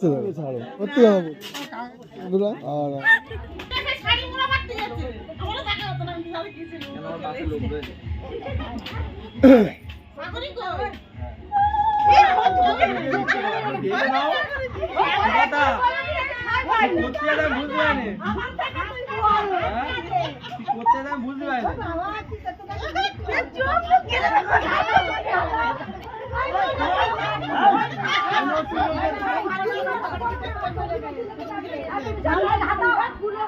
ছাড়ো সত্যি কথা বন্ধুরা আর শাড়ি মোড়া মারতে যাচ্ছে আমারও দেখা হতো না আমি তাহলে কি ছিল সাগরি কই আমাদের পুরোটা করে দরকার নেই মেয়ের বাড়ি না যে আমি ঘুরতে যাব না সেই হচ্ছে দিদি সস্তে ওর জামাই যা জানে না ওর জামাই জানে জানে একদিন হবে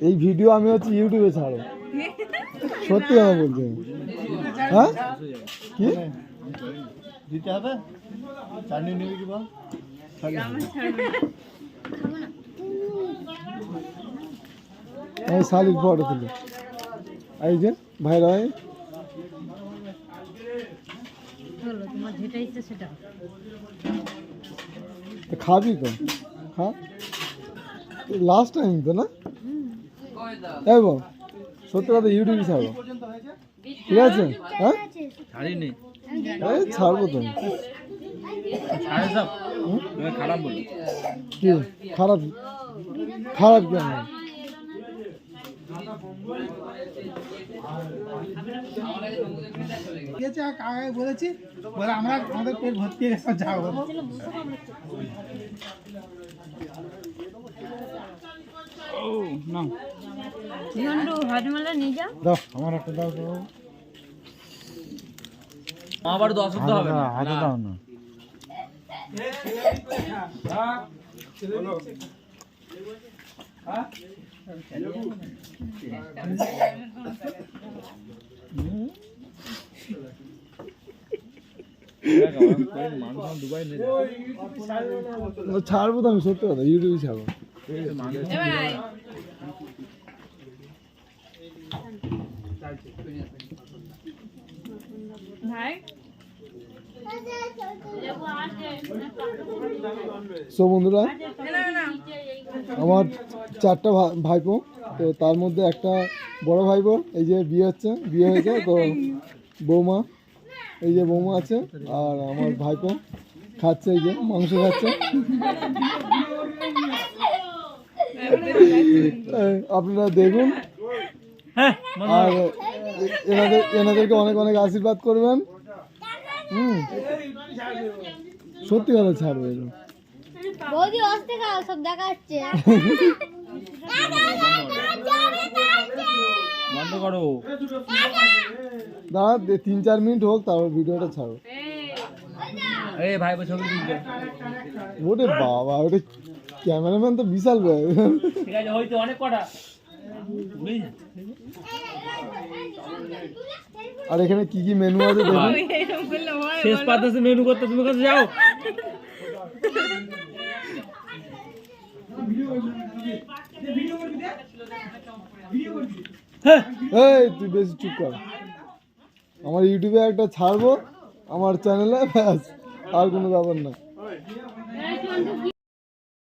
এই ভিডিও আমি হচ্ছে ইউটিউবে ছাড়ো সত্যি কথা বলছি হ্যাঁ? কি? দিতে হবে? চাটনি নিবি কি বল? আমি শালির ফটো তুলি এই যে ভাই তো খাবি তো। খা। লাস্ট টাইম তো না? এই বল সত্যি কথা ইউটিউবে ছাড়ো ঠিক আছে? হ্যাঁ? ছাড়িনি। এই ছাড়বো তো। ছাড়ে সব। খারাপ বলো। কি? খারাপ? খারাপ কেন? কাকাকে বলেছি বলে আমরা আমাদের পেট ভর্তি হয়ে গেছে যাব ঝন্ডু হজমালা নিয়ে যাও দাও আমার একটা দাও তো আবার দশ হবে না। হাতে দাও না। দুবাই ছাড়বো তো আমি সত্যি কথা ইউটিউবে ছাড়বো। সো বন্ধুরা, আমার চারটা ভাইপো, তো তার মধ্যে একটা বড় ভাইপো, এই যে বিয়ে হচ্ছে, বিয়ে হয়েছে, তো বৌমা, এই যে বৌমা আছে, আর আমার ভাইপো খাচ্ছে, এই যে মাংস খাচ্ছে। আপনারা দেখুন। আর এনাদের এনাদেরকে অনেক অনেক আশীর্বাদ করবেন। হুম। সত্যি কথা ছাড়বে বৌদি অস্তে খাও সব দেখা বন্ধ করো। দাঁড়া তিন চার মিনিট হোক তারপর ভিডিওটা ছাড়ো। এই ভাই ছবি বাবা ওটা ক্যামেরাম্যান তো বিশাল ঠিক আছে হয়তো অনেক কটা। আর এখানে কি কি মেনু আছে দেখুন শেষ পাতে মেনু করতে তুমি কাছে যাও। হ্যাঁ। এই তুই বেশি চুপ কর। আমার ইউটিউবে একটা ছাড়বো আমার চ্যানেলে ব্যাস আর কোনো ব্যাপার না।